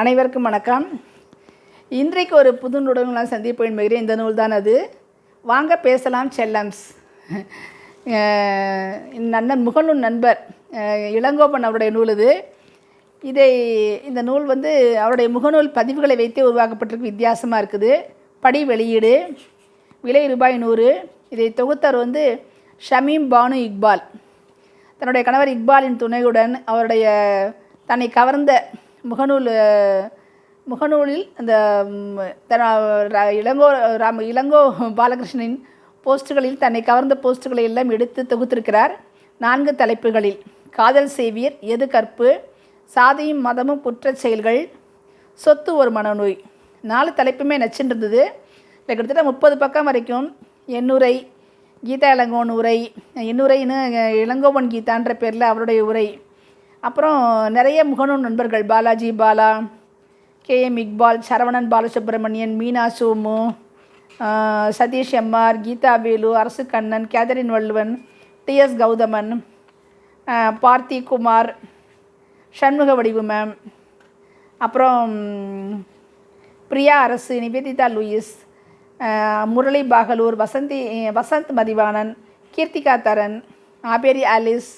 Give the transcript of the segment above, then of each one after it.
அனைவருக்கும் வணக்கம். இன்றைக்கு ஒரு புது நூடகங்களாக சந்திப்பு என்பகிறேன் இந்த நூல் தான் அது வாங்க பேசலாம் செல்லம்ஸ் நன்னன் முகநூல் நண்பர் இளங்கோபன் அவருடைய நூல் இது. இதை இந்த நூல் வந்து அவருடைய முகநூல் பதிவுகளை வைத்தே உருவாக்கப்பட்டிருக்கு. வித்தியாசமாக இருக்குது. படி வெளியீடு விலை ரூபாய் நூறு. இதை தொகுத்தார் வந்து ஷமீம் பானு இக்பால். தன்னுடைய கணவர் இக்பாலின் துணையுடன் அவருடைய தன்னை கவர்ந்த முகநூல் முகநூலில் அந்த ர- இளங்கோ ராம இளங்கோ பாலகிருஷ்ணனின் போஸ்ட்டுகளில் தன்னை கவர்ந்த போஸ்ட்டுகளை எல்லாம் எடுத்து தொகுத்திருக்கிறார். நான்கு தலைப்புகளில் காதல் சேவியர் எது கற்பு சாதியும் மதமும் குற்ற செயல்கள் சொத்து ஒரு மனநோய். நாலு தலைப்புமே நச்சுன்னு இருந்தது இல்லை கிட்டத்தட்ட முப்பது பக்கம் வரைக்கும் என்னுரை கீதா இளங்கோன் உரை என்னுரைன்னு இளங்கோவன் கீதான்ற பேரில் அவருடைய உரை அப்புறம் நிறைய முகநூல் நண்பர்கள் Balaji Bala K M Iqbal Saravanan Balasubramanian Meena Somu Satish MR Geetha Velu Arasu Kannan Catherine Valluvan TS Gauthaman Parthi Kumar Shanmuga Vadivu ma'am அப்புறம் பிரியா அரசு நிவேதிதா லூயிஸ் முரளி பாகலூர் வசந்தி வசந்த் மதிவாணன் கீர்த்திகா தரன் ஆபேரி ஆலிஸ்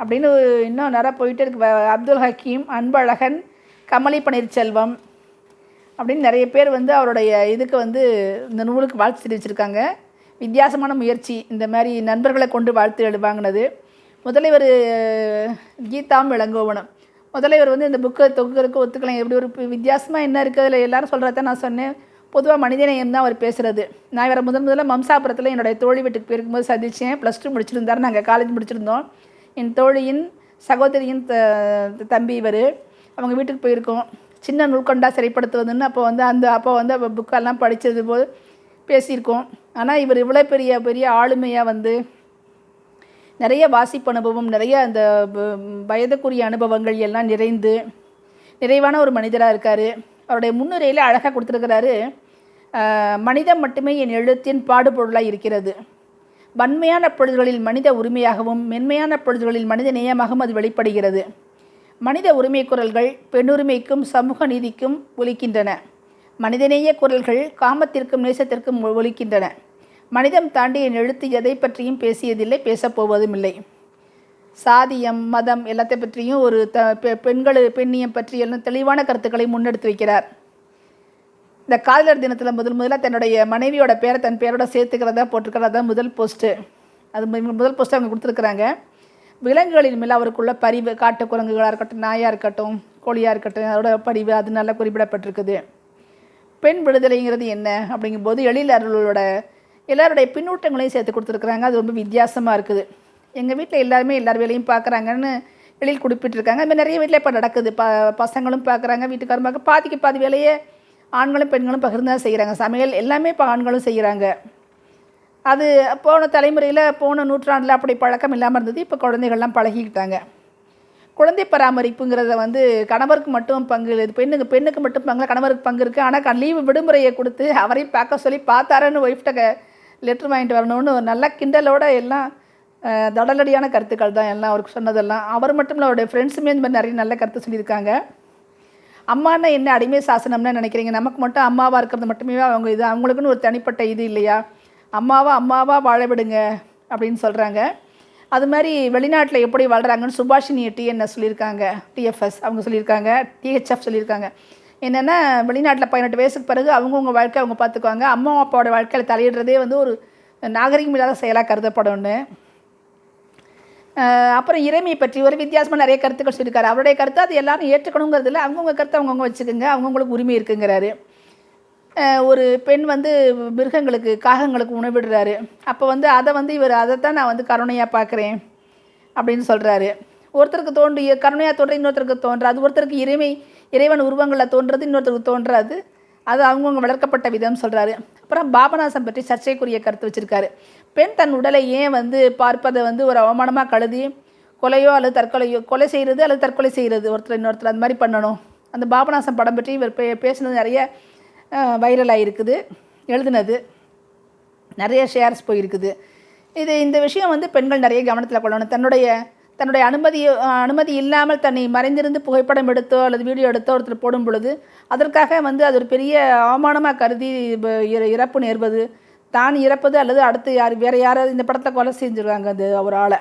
அப்படின்னு இன்னும் நிறைய போயிட்டே இருக்கு. அப்துல் ஹக்கீம் அன்பழகன் கமலி பன்னீர்செல்வம் அப்படின்னு நிறைய பேர் வந்து அவருடைய இதுக்கு வந்து இந்த நூலுக்கு வாழ்த்து தெரிவிச்சிருக்காங்க. வித்தியாசமான முயற்சி. இந்த மாதிரி நண்பர்களை கொண்டு வாழ்த்து எழு வாங்கினது முதலைவர் கீதாம் இளங்கோவனம் முதலைவர் வந்து இந்த புக்கை தொகுக்கிறதுக்கு ஒத்துக்கலாம் எப்படி ஒரு வித்தியாசமாக என்ன இருக்குது அதில் எல்லாரும் சொல்கிறத நான் சொன்னேன். பொதுவாக மனிதநேயம் தான் அவர் பேசுகிறது நான் வேறு முதன் முதல்ல மம்சாபுரத்தில் என்னுடைய தோழி வீட்டுக்கு போயிருக்கும்போது சந்தித்தேன் ப்ளஸ் டூ முடிச்சிருந்தார். நாங்கள் காலேஜ் முடிச்சிருந்தோம். என் தோழியின் சகோதரியின் த தம்பி இவர். அவங்க வீட்டுக்கு போயிருக்கோம். சின்ன நூல்கொண்டா சிறைப்படுத்துவதுன்னு அப்போ வந்து அந்த அப்போ வந்து அப்போ புக்கெல்லாம் படித்தது போது பேசியிருக்கோம். ஆனால் இவர் இவ்வளோ பெரிய பெரிய ஆளுமையாக வந்து நிறைய வாசிப்பு அனுபவம் நிறைய அந்த வயதுக்குரிய அனுபவங்கள் எல்லாம் நிறைந்து நிறைவான ஒரு மனிதராக இருக்கார். அவருடைய முன்னுரையில் அழகாக கொடுத்துருக்கிறாரு மனிதம் மட்டுமே என் எழுத்தின் பாடுபொருளாக இருக்கிறது. வன்மையான பொழுதுகளில் மனித உரிமையாகவும் மென்மையான பொழுதுகளில் மனித நேயமாகவும் அது வெளிப்படுகிறது. மனித உரிமை குரல்கள் பெண்ணுரிமைக்கும் சமூக நீதிக்கும் ஒலிக்கின்றன. மனிதநேய குரல்கள் காமத்திற்கும் நேசத்திற்கும் ஒலிக்கின்றன. மனிதம் தாண்டி என் எழுத்து எதை பற்றியும் பேசியதில்லை பேசப்போவதும் இல்லை. சாதியம் மதம் எல்லாத்தை பற்றியும் ஒரு த பெ- பெண்கள் பெண்ணியம் பற்றி எல்லாம் தெளிவான கருத்துக்களை முன்னெடுத்து வைக்கிறார். இந்த காதலர் தினத்தில் முதல் முதலாக தன்னுடைய மனைவியோட பேரை தன் பேரோட சேர்த்துக்கிறதா போட்டிருக்கிறதா முதல் போஸ்ட்டு அது முதல் போஸ்ட்டு அவங்க கொடுத்துருக்குறாங்க. விலங்குகளின் மேல் அவருக்குள்ள பரிவு காட்டு குரங்குகளாக இருக்கட்டும் நாயாக இருக்கட்டும் கோழியாக இருக்கட்டும் அதோட பரிவு அது நல்லா குறிப்பிடப்பட்டிருக்குது. பெண் விடுதலைங்கிறது என்ன அப்படிங்கும்போது எழிலர்களோட எல்லாருடைய பின்னூட்டங்களையும் சேர்த்து கொடுத்துருக்குறாங்க. அது ரொம்ப வித்தியாசமாக இருக்குது. எங்கள் வீட்டில் எல்லாருமே எல்லார் வேலையும் பார்க்குறாங்கன்னு எழில் குறிப்பிட்டிருக்காங்க. அது நிறைய வீட்டில் இப்போ நடக்குது. ப பசங்களும் பார்க்குறாங்க வீட்டுக்காரமாக பாதிக்கு பாதி வேலையே ஆண்களும் பெண்களும் பகிர்ந்து தான் செய்கிறாங்க சமையல் எல்லாமே இப்போ ஆண்களும் செய்கிறாங்க அது போன தலைமுறையில் போன நூற்றாண்டில் அப்படி பழக்கம் இல்லாமல் இருந்தது. இப்போ குழந்தைகள்லாம் பழகிக்கிட்டாங்க. குழந்தை பராமரிப்புங்கிறத வந்து கணவருக்கு மட்டும் பங்கு இது பெண்ணுக்கு பெண்ணுக்கு மட்டும் பங்கு கணவருக்கு பங்கு இருக்குது ஆனால் லீவு விடுமுறையை கொடுத்து அவரையும் பார்க்க சொல்லி பார்த்தாரன்னு ஒய்ஃப்ட்ட லெட்ரு வாங்கிட்டு வரணும்னு ஒரு நல்ல கிண்டலோட எல்லாம் தடலடியான கருத்துக்கள் தான் எல்லாம் அவருக்கு சொன்னதெல்லாம். அவர் மட்டும் இல்லை அவருடைய ஃப்ரெண்ட்ஸுமே இந்த மாதிரி நிறைய நல்ல கருத்து சொல்லியிருக்காங்க. அம்மானா என்ன அடிமை சாசனம்னு நினைக்கிறீங்க? நமக்கு மட்டும் அம்மாவாக இருக்கிறது மட்டுமே அவங்க இது அவங்களுக்குன்னு ஒரு தனிப்பட்ட இது இல்லையா? அம்மாவா அம்மாவா வாழ விடுங்க அப்படின்னு சொல்கிறாங்க அது மாதிரி வெளிநாட்டில் எப்படி வாழ்கிறாங்கன்னு சுபாஷினி டிஎன்எஸ் சொல்லியிருக்காங்க டிஎஃப்எஸ் அவங்க சொல்லியிருக்காங்க டிஹெச்எஃப் சொல்லியிருக்காங்க. என்னென்னா வெளிநாட்டில் பதினெட்டு வயசுக்கு பிறகு அவங்கவுங்க வாழ்க்கை அவங்க பார்த்துக்குவாங்க. அம்மா அப்பாவோட வாழ்க்கையில் தலையிடுறதே வந்து ஒரு நாகரிகம் இல்லாத செயலாக கருதப்படும்னு. அப்புறம் இறைமை பற்றி ஒரு வித்தியாசமாக நிறைய கருத்துக்கள் சொல்லியிருக்காரு. அவருடைய கருத்து அது எல்லாரும் ஏற்றுக்கணுங்கிறதுல அவங்கவுங்க கருத்து அவங்கவுங்க வச்சுக்கோங்க. அவங்கவுங்களுக்கு உரிமை இருக்குங்கிறாரு. ஒரு பெண் வந்து மிருகங்களுக்கு காகங்களுக்கு உணவிடுறாரு. அப்போ வந்து அதை வந்து இவர் அதைத்தான் நான் வந்து கருணையாக பார்க்குறேன் அப்படின்னு சொல்கிறாரு ஒருத்தருக்கு தோன்றி கருணையாக தோன்ற இன்னொருத்தருக்கு தோன்றாது ஒருத்தருக்கு இறைமை இறைவன் உருவங்களில் தோன்றது இன்னொருத்தருக்கு தோன்றாது. அது அவங்கவுங்க வளர்க்கப்பட்ட விதம் சொல்கிறாரு அப்புறம் பாபநாசம் பற்றி சர்ச்சைக்குரிய கருத்து வச்சுருக்காரு. பெண் தன் உடலை ஏன் வந்து பார்ப்பதை வந்து ஒரு அவமானமாக கழுதி கொலையோ அல்லது தற்கொலையோ கொலை செய்கிறது அல்லது தற்கொலை செய்கிறது ஒருத்தர் இன்னொருத்தர் அந்த மாதிரி பண்ணணும். அந்த பாபநாசம் படம் பற்றி இவர் பே பேசினது நிறைய வைரலாக இருக்குது எழுதுனது. நிறைய ஷேர்ஸ் போயிருக்குது. இது இந்த விஷயம் வந்து பெண்கள் நிறைய கவனத்தில் கொள்ளணும். தன்னுடைய தன்னுடைய அனுமதி அனுமதி இல்லாமல் தன்னை மறைந்திருந்து புகைப்படம் எடுத்தோ அல்லது வீடியோ எடுத்தோ ஒருத்தர் போடும் பொழுது அதற்காக வந்து அது ஒரு பெரிய அவமானமாக கருதி இற- இறப்பு நேர்வது. தான் இறப்பது அல்லது அடுத்து யார் வேறு யாராவது இந்த படத்தை கொலை செஞ்சுருவாங்க அது ஒரு ஆளை.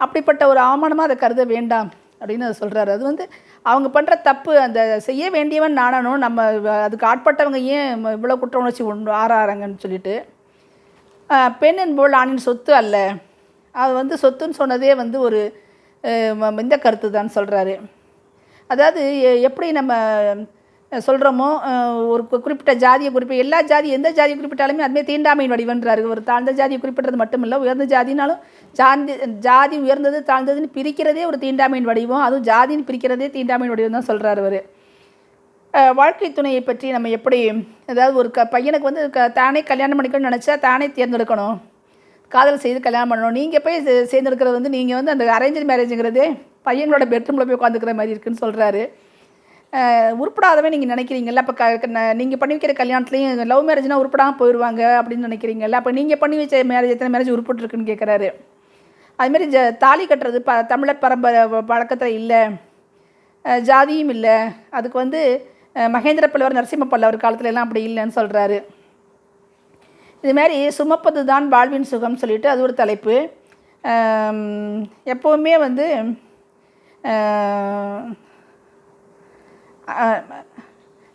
அப்படிப்பட்ட ஒரு அவமானமாக அதை கருத வேண்டாம் அப்படின்னு அதை சொல்கிறாரு அது வந்து அவங்க பண்ணுற தப்பு அந்த செய்ய வேண்டியவன் நானனும் நம்ம அதுக்கு ஆட்பட்டவங்க ஏன் இவ்வளோ குற்ற உணர்ச்சி ஒன்று ஆறாறாங்கன்னு சொல்லிட்டு பெண் என்பவள் ஆணின் சொத்து அல்ல. அது வந்து சொத்துன்னு சொன்னதே வந்து ஒரு இந்த கருத்து தான் சொல்கிறாரு அதாவது எப்படி நம்ம சொல்கிறோமோ ஒரு குறிப்பிட்ட ஜாதியை குறிப்பிட்ட எல்லா ஜாதி எந்த ஜாதியை குறிப்பிட்டாலுமே அதுமாதிரி தீண்டாமையின் வடிவன்றாரு ஒரு தாழ்ந்த ஜாதியை குறிப்பிட்டது மட்டும் இல்லை உயர்ந்த ஜாதினாலும் ஜாதி ஜாதி உயர்ந்தது தாழ்ந்ததுன்னு பிரிக்கிறதே ஒரு தீண்டாமையின் வடிவம். அதுவும் ஜாதின்னு பிரிக்கிறதே தீண்டாமையின் வடிவம் தான் சொல்கிறார் அவர் வாழ்க்கை துணையை பற்றி நம்ம எப்படி அதாவது ஒரு க பையனுக்கு வந்து க தானே கல்யாணம் பண்ணிக்கணும்னு நினச்சா தானே தேர்ந்தெடுக்கணும். காதல் செய்து கல்யாணம் பண்ணணும். நீங்கள் போய் சேர்ந்தெடுக்கிறது வந்து நீங்கள் வந்து அந்த அரேஞ்ச் மேரேஜுங்கிறதே பையனோட பெட்ரூமில் போய் உட்காந்துக்கிற மாதிரி இருக்குன்னு சொல்கிறாரு உருப்படாதவன் நீங்கள் நினைக்கிறீங்கல்ல. அப்போ க நீங்கள் பண்ணி வைக்கிற கல்யாணத்துலேயும் லவ் மேரேஜ்னால் உருப்படாமல் போயிடுவாங்க அப்படின்னு நினைக்கிறீங்கல்ல. அப்போ நீங்கள் பண்ணி வச்ச மேரேஜ் எத்தனை மேரேஜ் உருப்பட்டுருக்குன்னு கேட்குறாரு அதுமாரி ஜ தாலி கட்டுறது ப தமிழர் பரம்பரை பழக்கத்தில் இல்லை. ஜாதியும் இல்லை. அதுக்கு வந்து மகேந்திர பல்லவர் நரசிம்ம பல்லவர் காலத்துலலாம் அப்படி இல்லைன்னு சொல்கிறாரு இதுமாரி சுமப்பது தான் வாழ்வின் சுகம் சொல்லிட்டு அது ஒரு தலைப்பு. எப்போவுமே வந்து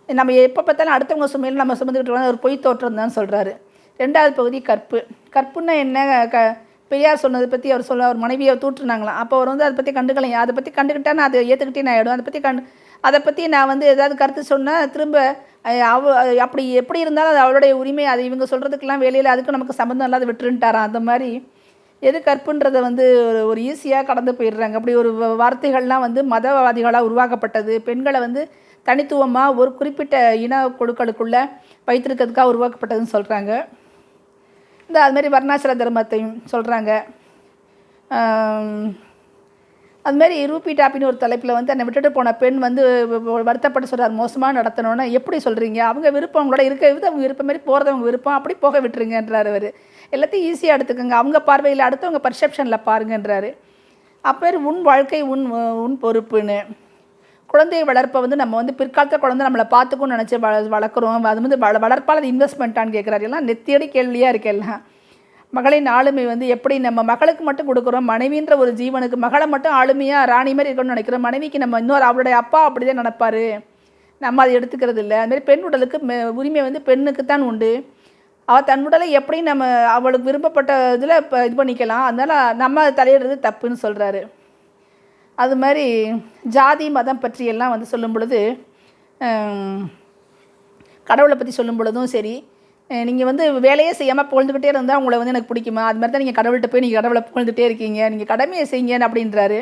நம்ம எப்போ பார்த்தாலும் அடுத்தவங்க சுமையில் நம்ம சுமந்துக்கிட்டு வரோம் ஒரு பொய் தோற்றம் தான் சொல்கிறாரு ரெண்டாவது பகுதி கற்பு. கற்புன்னா என்ன? க பெரியார் சொன்னதை பற்றி அவர் சொல்ல அவர் மனைவியை தூற்றுனாங்களாம். அப்போ அவர் வந்து அதை பற்றி கண்டுக்கலாம் அதை பற்றி கண்டுக்கிட்டா நான் அதை ஏற்றுக்கிட்டே நான் ஆகிடும் அதை பற்றி கண்டு அதை பற்றி நான் வந்து ஏதாவது கருத்து சொன்னால் திரும்ப அவ அப்படி எப்படி இருந்தாலும் அது அவளுடைய உரிமை. அது இவங்க சொல்கிறதுக்கெல்லாம் வேலையில் அதுக்கும் நமக்கு சம்மந்தம் இல்லாத விட்டுருன்ட்டாராம் அந்த மாதிரி எது கற்புன்றதை வந்து ஒரு ஒரு ஈஸியாக கடந்து போயிடுறாங்க. அப்படி ஒரு வ- வார்த்தைகள்லாம் வந்து மதவாதிகளாக உருவாக்கப்பட்டது. பெண்களை வந்து தனித்துவமாக ஒரு குறிப்பிட்ட இன குழுக்களுக்குள்ளே வைத்திருக்கிறதுக்காக உருவாக்கப்பட்டதுன்னு சொல்கிறாங்க இந்த அதுமாரி வர்ணாசிர தர்மத்தையும் சொல்கிறாங்க அதுமாரி ரூபி டாப்பின்னு ஒரு தலைப்பில் வந்து என்னை விட்டுட்டு போன பெண் வந்து வருத்தப்பட்டு சொல்கிறார் மோசமாக நடத்தணும்னா. எப்படி சொல்கிறீங்க அவங்க விருப்பம் அவங்களோட இருக்க அவங்க விருப்பம் மாதிரி போகிறது அவங்க விருப்பம். அப்படி போக விட்டுருங்கன்றார் அவர். எல்லாத்தையும் ஈஸியாக எடுத்துக்கோங்க. அவங்க பார்வையில் அடுத்தவங்க பர்செப்ஷனில் பாருங்கன்றாரு. அப்போ உன் வாழ்க்கை உன் உன் பொறுப்புன்னு. குழந்தையை வளர்ப்பை வந்து நம்ம வந்து பிற்காலத்தில் குழந்தை நம்மளை பார்த்துக்கும்னு நினச்சி வள வளர்க்குறோம். அது வந்து வள வளர்ப்பால் அது இன்வெஸ்ட்மெண்ட்டான்னு கேட்குறாரு எல்லாம் நெத்தியடி கேள்வியாக இருக்கு எல்லாம். மகளின் ஆளுமை வந்து எப்படி நம்ம மகளுக்கு மட்டும் கொடுக்குறோம் மனைவின்ற ஒரு ஜீவனுக்கு மகளை மட்டும் ஆளுமையாக ராணி மாதிரி இருக்கணும்னு நினைக்கிறோம். மனைவிக்கு நம்ம இன்னொரு அவளுடைய அப்பா அப்படி தான் நினைப்பாரு. நம்ம அதை எடுத்துக்கிறது இல்லை. அதுமாரி பெண் உடலுக்கு உரிமை வந்து பெண்ணுக்கு தான் உண்டு. அவள் தன் உடலை எப்படி நம்ம அவளுக்கு விரும்பப்பட்ட இதில் இப்போ இது பண்ணிக்கலாம். அதனால் நம்ம தலையிடுறது தப்புன்னு சொல்கிறாரு அது மாதிரி ஜாதி மதம் பற்றியெல்லாம் வந்து சொல்லும் பொழுது கடவுளை பற்றி சொல்லும் பொழுதும் சரி நீங்கள் வந்து வேலையே செய்யாமல் புகழ்ந்துக்கிட்டே இருந்தால் உங்களை வந்து எனக்கு பிடிக்குமா? அது மாதிரி தான் நீங்கள் கடவுள்கிட்ட போய் நீங்கள் கடவுளை புகழ்ந்துகிட்டே இருக்கீங்க நீங்கள் கடமையை செய்யுங்க அப்படின்றாரு.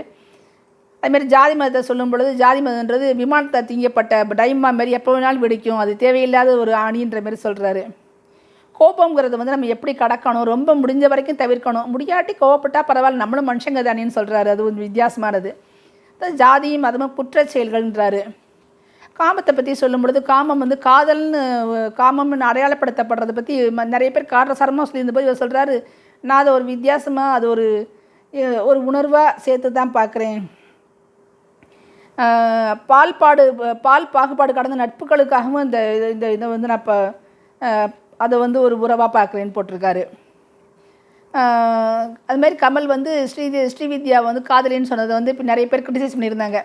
அதுமாரி ஜாதி மதத்தை சொல்லும் பொழுது ஜாதி மதம்ன்றது விமானத்தை திங்கப்பட்ட டைமா மாதிரி எப்போ வேணாலும் வெடிக்கும். அது தேவையில்லாத ஒரு அணின்ற மாதிரி சொல்கிறாரு கோபங்கிறது வந்து நம்ம எப்படி கடக்கணும் ரொம்ப முடிஞ்ச வரைக்கும் தவிர்க்கணும். முடியாட்டி கோவப்பட்டால் பரவாயில்ல நம்மளும் மனுஷங்க தானேன்னு சொல்கிறாரு அது ஒரு வித்தியாசமானது. ஜாதியும் மதமும் குற்ற செயல்கள்ன்றாரு. காமத்தை பற்றி சொல்லும் பொழுது காமம் வந்து காதல்னு காமம்னு அடையாளப்படுத்தப்படுறதை பற்றி ம- நிறைய பேர் காரசாரமாக சொல்லியிருந்த போது இவர் சொல்கிறாரு நான் அதை ஒரு வித்தியாசமாக அது ஒரு ஒரு உணர்வாக சேர்த்து தான் பார்க்குறேன். பால் பால்பாடு பால் பாகுபாடு கடந்த நட்புகளுக்காகவும் இந்த இந்த இதை வந்து நான் இப்போ அதை வந்து ஒரு உறவாக பார்க்குறேன்னு போட்டிருக்காரு. அது மாதிரி கமல் வந்து ஸ்ரீ ஸ்ரீவித்யா வந்து காதலின்னு சொன்னதை வந்து இப்போ நிறைய பேர் கிரிட்டிசைஸ் பண்ணியிருந்தாங்க.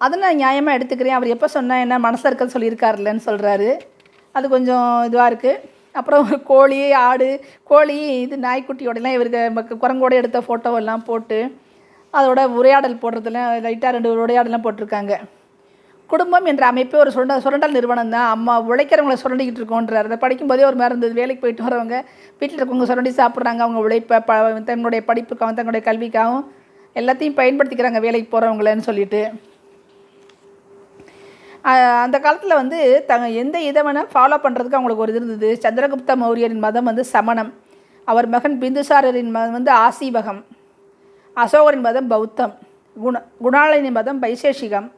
அதை நான் நியாயமாக எடுத்துக்கிறேன். அவர் எப்போ சொன்னால் என்ன மனசில் இருக்கிறது சொல்லியிருக்காருலன்னு சொல்கிறாரு அது கொஞ்சம் இதுவாக இருக்குது அப்புறம் கோழி ஆடு கோழி இது நாய்க்குட்டியோடலாம் இவருக்கு குரங்கோட எடுத்த ஃபோட்டோவெல்லாம் போட்டு அதோட உரையாடல் போடுறதுல லைட்டாக ரெண்டு உரையாடலாம் போட்டிருக்காங்க. குடும்பம் என்ற அமைப்பே ஒரு சுரண்ட சுரண்டல் நிறுவனம் தான் அம்மா உழைக்கிறவங்கள சுரண்டிக்கிட்டு இருக்கோன்றார். அதை படிக்கும்போதே ஒரு மாதிரி இருந்தது. வேலைக்கு போயிட்டு வரவங்க வீட்டில் இருக்கவங்க சுரண்டி சாப்பிட்றாங்க. அவங்க உழைப்ப ப தன்னுடைய படிப்புக்காகவும் தங்களுடைய கல்விக்காகவும் எல்லாத்தையும் பயன்படுத்திக்கிறாங்க வேலைக்கு போகிறவங்களன்னு சொல்லிட்டு. அந்த காலத்தில் வந்து தங்க எந்த இதை வேணால் ஃபாலோ பண்ணுறதுக்கு அவங்களுக்கு ஒரு இது இருந்தது. சந்திரகுப்த மௌரியரின் மதம் வந்து சமணம். அவர் மகன் பிந்துசாரரின் மதம் வந்து ஆசீவகம். அசோகரின் மதம் பௌத்தம். குண குணாளனின் மதம் வைசேஷிகம்.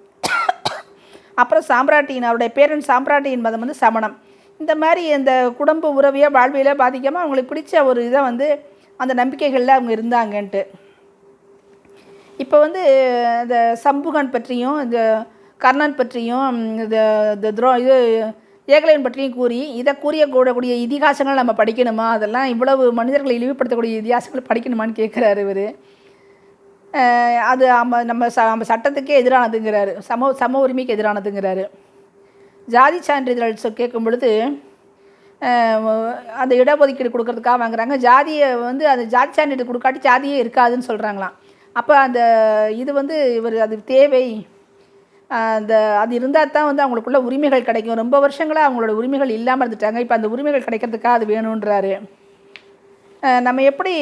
அப்புறம் சாம்ராட்டியின் அவருடைய பேரன் சாம்ராட்டியின் மதம் வந்து சமணம். இந்த மாதிரி இந்த குடும்ப உறவிய வாழ்வியல பாதிக்காமல் அவங்களுக்கு பிடிச்ச ஒரு இதை வந்து அந்த நம்பிக்கைகளில் அவங்க இருந்தாங்கன்ட்டு. இப்போ வந்து இந்த சம்புகன் பற்றியும் இந்த கர்ணன் பற்றியும் இந்த இந்த துரோ இது ஏகலையன் பற்றியும் கூறி இதை கூறிய கூடக்கூடிய இதிகாசங்கள் நம்ம படிக்கணுமா? அதெல்லாம் இவ்வளவு மனிதர்களை இழிவுபடுத்தக்கூடிய இதிகாசங்கள் படிக்கணுமான்னு கேட்குறாரு இவர். அது நம்ம நம்ம ச நம்ம சட்டத்துக்கே எதிரானதுங்கிறாரு. சம சம உரிமைக்கு எதிரானதுங்கிறாரு. ஜாதி சான்றிதழ் கேட்கும் பொழுது அந்த இடஒதுக்கீடு கொடுக்கறதுக்காக வாங்குறாங்க. ஜாதியை வந்து அந்த ஜாதி சான்றிதழ் கொடுக்காட்டி ஜாதியே இருக்காதுன்னு சொல்கிறாங்களாம் அப்போ அந்த இது வந்து இவர் அது தேவை. அந்த அது இருந்தால் தான் வந்து அவங்களுக்குள்ள உரிமைகள் கிடைக்கும். ரொம்ப வருஷங்களாக அவங்களோட உரிமைகள் இல்லாமல் இருந்துட்டாங்க. இப்போ அந்த உரிமைகள் கிடைக்கிறதுக்காக அது வேணுன்றாரு நம்ம எப்படி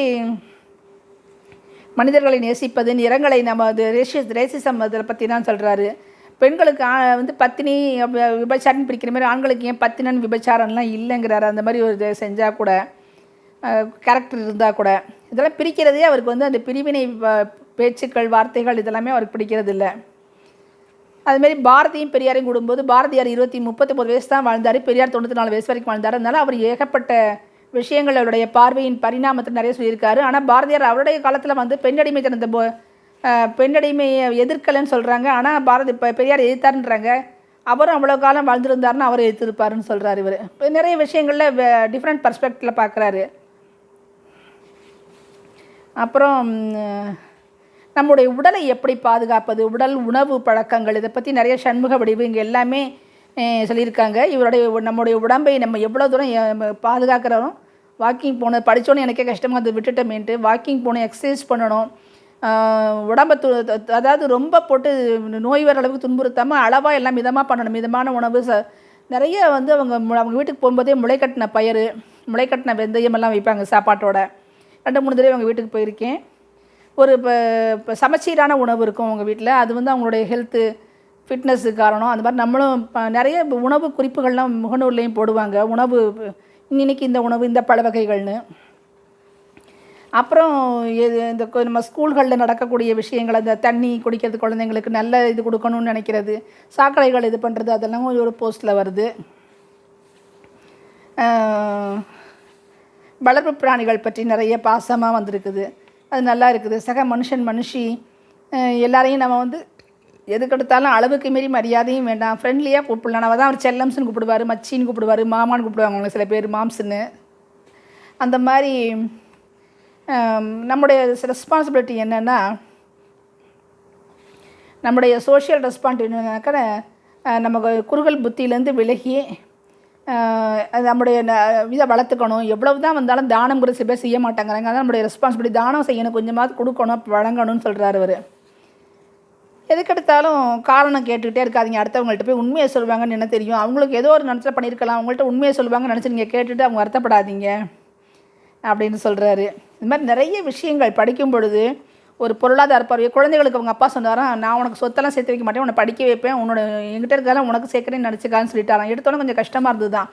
மனிதர்களை நேசிப்பது நிறங்களை நம்ம அது ரேஷி ரேசிசம் அதில் பற்றி தான் சொல்கிறாரு பெண்களுக்கு வந்து பத்தினி விபச்சாரம் பிரிக்கிற மாதிரி ஆண்களுக்கு ஏன் பத்தினன் விபச்சாரம்லாம் இல்லைங்கிறாரு? அந்த மாதிரி ஒரு இதை செஞ்சால் கூட கேரக்டர் இருந்தால் கூட. இதெல்லாம் பிரிக்கிறதே அவருக்கு வந்து அந்த பிரிவினை பேச்சுக்கள் வார்த்தைகள் இதெல்லாமே அவருக்கு பிடிக்கிறது இல்லை. அதுமாரி பாரதியும் பெரியாரையும் கூடும்போது பாரதியார் இருபத்தி முப்பத்தொம்பது வயசு தான் வாழ்ந்தார். பெரியார் தொண்ணூற்றி நாலு வயசு வரைக்கும் வாழ்ந்தார். அதனால் அவர் ஏகப்பட்ட விஷயங்கள் அவருடைய பார்வையின் பரிணாமத்தில் நிறைய சொல்லியிருக்காரு. ஆனால் பாரதியார் அவருடைய காலத்தில் வந்து பெண்ணடிமைத்தனத்தை போ பெண்ணடிமையை எதிர்க்கலைன்னு சொல்கிறாங்க ஆனால் பாரதி இப்போ பெரியார் எதிர்த்தாருன்றாங்க. அவரும் அவ்வளோ காலம் வாழ்ந்திருந்தாருன்னு அவர் எதிர்த்திருப்பாருன்னு சொல்கிறார் இவர். இப்போ நிறைய விஷயங்களில் டிஃப்ரெண்ட் பர்ஸ்பெக்டில் பார்க்குறாரு அப்புறம் நம்முடைய உடலை எப்படி பாதுகாப்பது? உடல் உணவு பழக்கங்கள் இதை பற்றி நிறைய சண்முக வடிவு இங்கே எல்லாமே சொல்லியிருக்காங்க. இவருடைய நம்முடைய உடம்பை நம்ம எவ்வளோ தூரம் பாதுகாக்கிறோம்? வாக்கிங் போகணும் படித்தோன்னே எனக்கே கஷ்டமாக அது விட்டுட்டமேன்ட்டு. வாக்கிங் போகணும் எக்ஸசைஸ் பண்ணணும். உடம்பை து அதாவது ரொம்ப போட்டு நோய் வர அளவுக்கு துன்புறுத்தாமல் அளவாக எல்லாம் மிதமாக பண்ணணும். மிதமான உணவு ச நிறைய வந்து அவங்க மு- அவங்க வீட்டுக்கு போகும்போதே முளைக்கட்டின பயிர் முளைக்கட்டின வெந்தயம் எல்லாம் வைப்பாங்க சாப்பாட்டோட. ரெண்டு மூணு தடவை அவங்க வீட்டுக்கு போயிருக்கேன். ஒரு இப்போ இப்போ சமச்சீரான உணவு இருக்கும் அவங்க வீட்டில் அது வந்து அவங்களுடைய ஹெல்த்து ஃபிட்னஸ்ஸு காரணம். அந்த மாதிரி நம்மளும் நிறைய உணவு குறிப்புகள்லாம் முகநூல்லையும் போடுவாங்க. உணவு இன்னைக்கு இந்த உணவு இந்த பழ வகைகள்னு அப்புறம் இது இந்த நம்ம ஸ்கூல்களில் நடக்கக்கூடிய விஷயங்கள் அந்த தண்ணி குடிக்கிறது குழந்தைங்களுக்கு நல்ல இது கொடுக்கணும்னு நினைக்கிறது சாக்கடைகள் இது பண்ணுறது அதெல்லாம் ஒரு போஸ்ட்டில் வருது. வளர்ப்பு பிராணிகள் பற்றி நிறைய பாசமாக வந்திருக்குது. அது நல்லா இருக்குது. சக மனுஷன் மனுஷி எல்லாரையும் நம்ம வந்து எதுக்கெடுத்தாலும் அளவுக்கு மீறி மரியாதையும் வேண்டாம். ஃப்ரெண்ட்லியாக கூப்பிடலாம். நம்ம தான் அவர் செல்லம்ஸ்னு கூப்பிடுவார் மச்சின்னு கூப்பிடுவார் மாமான்னு கூப்பிடுவாங்க அவங்க சில பேர் மாம்ஸ்ன்னு. அந்த மாதிரி நம்முடைய ரெஸ்பான்சிபிலிட்டி என்னென்னா நம்முடைய சோஷியல் ரெஸ்பான்சிபிலிட்டினாக்கா நம்ம குறுகல் புத்தியிலேருந்து விலகி அது நம்முடைய ந- இதை வளர்த்துக்கணும். எவ்வளவு தான் வந்தாலும் தானம்ங்கிற சில பேர் செய்ய மாட்டாங்கிறாங்க அதான் நம்முடைய ரெஸ்பான்சிபிலிட்டி தானம் செய்யணும். கொஞ்சமாவது கொடுக்கணும் வழங்கணும்னு சொல்கிறாரு அவர். எதுக்கெடுத்தாலும் காரணம் கேட்டுக்கிட்டே இருக்காதீங்க. அடுத்தவங்கள்ட்ட போய் உண்மையை சொல்லுவாங்கன்னு என்ன தெரியும்? அவங்களுக்கு ஏதோ ஒரு நினச்சல பண்ணியிருக்கலாம். அவங்கள்ட்ட உண்மையை சொல்லுவாங்கன்னு நினச்சி நீங்கள் கேட்டுட்டு அவங்க வருத்தப்படாதீங்க. அப்படின்னு சொல்கிறாரு இது மாதிரி நிறைய விஷயங்கள் படிக்கும் பொழுது ஒரு பொருளாதார பார்வை குழந்தைகளுக்கு அவங்க அப்பா சொன்னாராம் நான் உனக்கு சொத்தெல்லாம் சேர்த்து வைக்க மாட்டேன். உன்னை படிக்க வைப்பேன். உன்னோட எங்கிட்ட இருக்காலும் உனக்கு சேர்க்குறேன்னு நினச்சிக்கான்னு சொல்லிட்டாராம். எடுத்தோன்னே கொஞ்சம் கஷ்டமாக இருந்தது தான்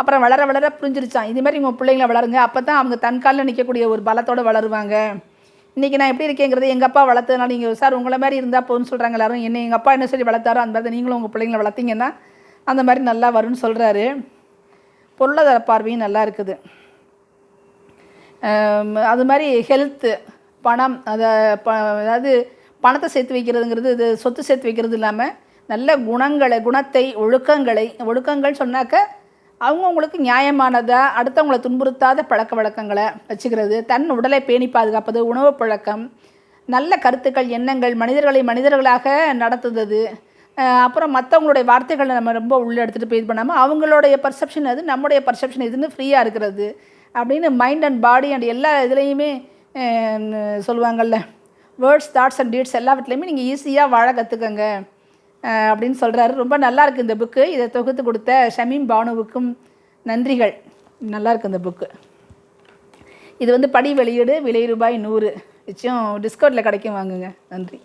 அப்புறம் வளர வளர புரிஞ்சிருச்சான் இதுமாதிரி உங்கள் பிள்ளைங்களை வளருங்க. அப்போ தான் அவங்க தன் காலில் நிற்கக்கூடிய ஒரு பலத்தோடு வளருவாங்க. இன்றைக்கி நான் எப்படி இருக்கேங்கிறது எங்கள் அப்பா வளர்த்ததுனால நீங்கள் சார் உங்களை மாதிரி இருந்தால் போதும்னு சொல்கிறாங்க எல்லாரும். என்ன எங்கள் அப்பா என்ன சொல்லி வளர்த்தாரோ அந்த மாதிரி நீங்களும் உங்கள் பிள்ளைங்களை வளர்த்தீங்கன்னா அந்த மாதிரி நல்லா வரும்னு சொல்கிறாரு பொருளாதார பார்வையும் நல்லா இருக்குது. அது மாதிரி ஹெல்த்து பணம் அதை ப அதாவது பணத்தை சேர்த்து வைக்கிறதுங்கிறது இது சொத்து சேர்த்து வைக்கிறது இல்லாமல் நல்ல குணங்களை குணத்தை ஒழுக்கங்களை ஒழுக்கங்கள் சொன்னாக்க அவங்கவுங்களுக்கு நியாயமானதாக அடுத்தவங்களை துன்புறுத்தாத பழக்க வழக்கங்களை வச்சுக்கிறது தன் உடலை பேணி பாதுகாப்பது உணவு பழக்கம் நல்ல கருத்துக்கள் எண்ணங்கள் மனிதர்களை மனிதர்களாக நடத்துவது அப்புறம் மற்றவங்களுடைய வார்த்தைகளை நம்ம ரொம்ப உள்ளே எடுத்துகிட்டு போய் இது பண்ணாமல் அவங்களுடைய பர்செப்ஷன் அது நம்முடைய பர்செப்ஷன் இதுன்னு ஃப்ரீயாக இருக்கிறது அப்படின்னு மைண்ட் அண்ட் பாடி அண்ட் எல்லா இதுலேயுமே சொல்லுவாங்கள்ல வேர்ட்ஸ் தாட்ஸ் அண்ட் டீட்ஸ் எல்லாவற்றிலையுமே நீங்கள் ஈஸியாக வாழ கற்றுக்கங்க அப்படின்னு சொல்கிறாரு ரொம்ப நல்லாயிருக்கு இந்த புக்கு இதை தொகுத்து கொடுத்த ஷமீம் பானுவுக்கும் நன்றிகள். நல்லாயிருக்கு இந்த புக்கு இது வந்து படி வெளியீடு விலை ரூபாய் நூறு. நிச்சயம் டிஸ்கவுண்ட்டில் கிடைக்கும் வாங்குங்க. நன்றி.